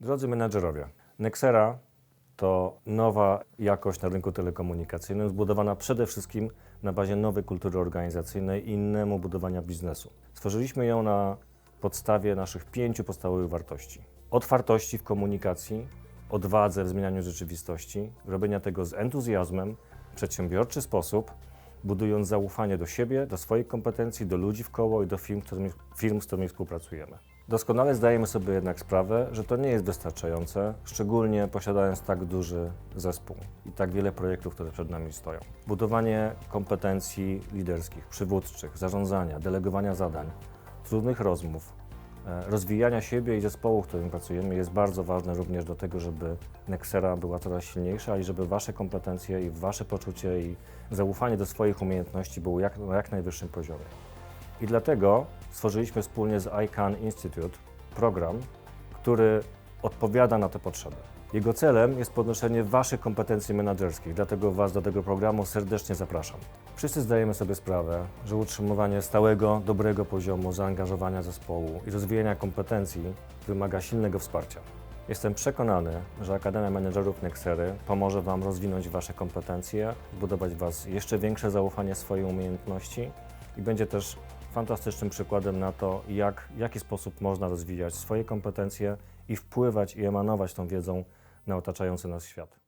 Drodzy menadżerowie, Nexera to nowa jakość na rynku telekomunikacyjnym, zbudowana przede wszystkim na bazie nowej kultury organizacyjnej i innemu budowania biznesu. Stworzyliśmy ją na podstawie naszych pięciu podstawowych wartości: otwartości w komunikacji, odwadze w zmienianiu rzeczywistości, robienia tego z entuzjazmem, w przedsiębiorczy sposób, budując zaufanie do siebie, do swoich kompetencji, do ludzi w koło i do firm, którymi, firm, z którymi współpracujemy. Doskonale zdajemy sobie jednak sprawę, że to nie jest wystarczające, szczególnie posiadając tak duży zespół i tak wiele projektów, które przed nami stoją. Budowanie kompetencji liderskich, przywódczych, zarządzania, delegowania zadań, trudnych rozmów, rozwijania siebie i zespołu, w którym pracujemy jest bardzo ważne również do tego, żeby Nexera była coraz silniejsza i żeby Wasze kompetencje i Wasze poczucie i zaufanie do swoich umiejętności było jak, na jak najwyższym poziomie. I dlatego stworzyliśmy wspólnie z ICANN Institute program, który odpowiada na te potrzeby. Jego celem jest podnoszenie Waszych kompetencji menedżerskich, dlatego Was do tego programu serdecznie zapraszam. Wszyscy zdajemy sobie sprawę, że utrzymywanie stałego, dobrego poziomu zaangażowania zespołu i rozwijania kompetencji wymaga silnego wsparcia. Jestem przekonany, że Akademia Menedżerów Nexery pomoże Wam rozwinąć Wasze kompetencje, zbudować w Was jeszcze większe zaufanie w swoje umiejętności i będzie też fantastycznym przykładem na to, jak, w jaki sposób można rozwijać swoje kompetencje i wpływać i emanować tą wiedzą na otaczający nas świat.